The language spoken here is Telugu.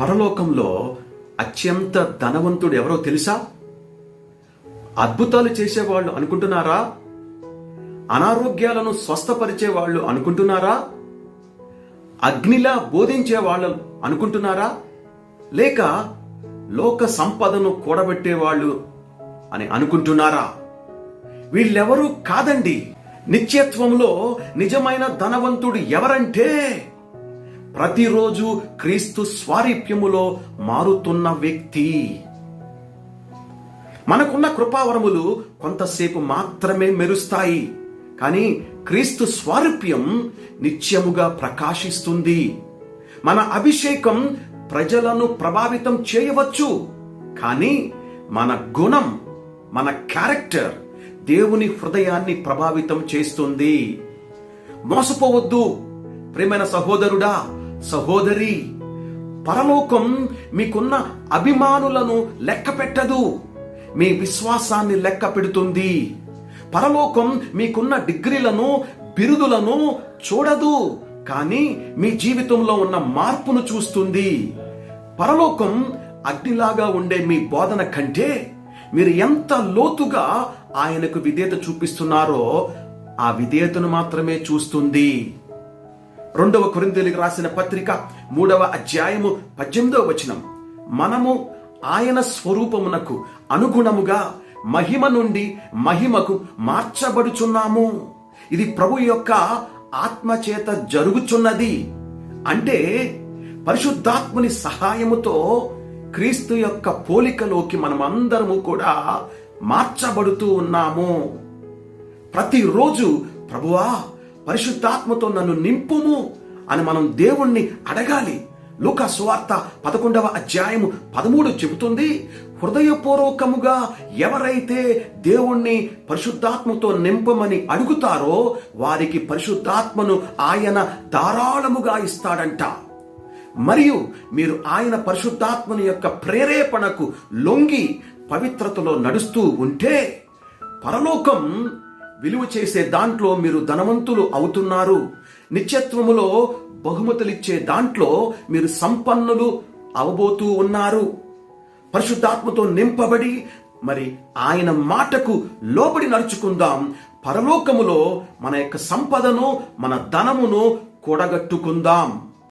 పరలోకంలో అత్యంత ధనవంతుడు ఎవరో తెలుసా? అద్భుతాలు చేసేవాళ్ళు అనుకుంటున్నారా? అనారోగ్యాలను స్వస్థపరిచే వాళ్ళు అనుకుంటున్నారా? అగ్నిలా బోధించే వాళ్ళు అనుకుంటున్నారా? లేక లోక సంపదను కూడబెట్టే వాళ్ళు అని అనుకుంటున్నారా? వీళ్ళెవరూ కాదండి. నిత్యత్వంలో నిజమైన ధనవంతుడు ఎవరంటే ప్రతిరోజు క్రీస్తు స్వారూప్యములో మారుతున్న వ్యక్తి. మనకున్న కృపావరములు కొంతసేపు మాత్రమే మెరుస్తాయి. కానీ క్రీస్తు స్వారూప్యం నిత్యముగా ప్రకాశిస్తుంది. మన అభిషేకం ప్రజలను ప్రభావితం చేయవచ్చు. కానీ మన గుణం మన క్యారెక్టర్ దేవుని హృదయాన్ని ప్రభావితం చేస్తుంది. మోసపోవద్దు. ప్రేమైన సహోదరుడా సహోదరి పరలోకం మీకున్న అభిమానులను లెక్క పెట్టదు. మీ విశ్వాసాన్ని లెక్క పెడుతుంది. పరలోకం మీకున్న డిగ్రీలను బిరుదులను చూడదు. కానీ మీ జీవితంలో ఉన్న మార్పును చూస్తుంది. పరలోకం అగ్నిలాగా ఉండే మీ బోధన కంటే మీరు ఎంత లోతుగా ఆయనకు విధేయత చూపిస్తున్నారో ఆ విధేయతను మాత్రమే చూస్తుంది. రెండవ కొరింథీయులకు రాసిన పత్రిక మూడవ అధ్యాయము పద్దెనిమిదవ వచనం. మనము ఆయన స్వరూపమునకు అనుగుణముగా మహిమ నుండి మహిమకు మార్చబడుచున్నాము. ఇది ప్రభు యొక్క ఆత్మచేత జరుగుచున్నది. అంటే పరిశుద్ధాత్ముని సహాయముతో క్రీస్తు యొక్క పోలికలోకి మనమందరము కూడా మార్చబడుతూ ఉన్నాము. ప్రతిరోజు ప్రభువా పరిశుద్ధాత్మతో నన్ను నింపుము అని మనం దేవుణ్ణి అడగాలి. లూకా సువార్త పదకొండవ అధ్యాయము పదమూడు చెబుతుంది హృదయపూర్వకముగా ఎవరైతే దేవుణ్ణి పరిశుద్ధాత్మతో నింపమని అడుగుతారో వారికి పరిశుద్ధాత్మను ఆయన ధారాళముగా ఇస్తాడంట. మరియు మీరు ఆయన పరిశుద్ధాత్మని యొక్క ప్రేరేపణకు లొంగి పవిత్రతలో నడుస్తూ ఉంటే పరలోకం విలువ చేసే దాంట్లో మీరు ధనవంతులు అవుతున్నారు. నిత్యత్వములో బహుమతులిచ్చే దాంట్లో మీరు సంపన్నులు అవబోతూ ఉన్నారు. పరిశుద్ధాత్మతో నింపబడి మరి ఆయన మాటకు లోబడి నడుచుకుందాం. పరలోకములో మన యొక్క సంపదను మన ధనమును కూడగట్టుకుందాం.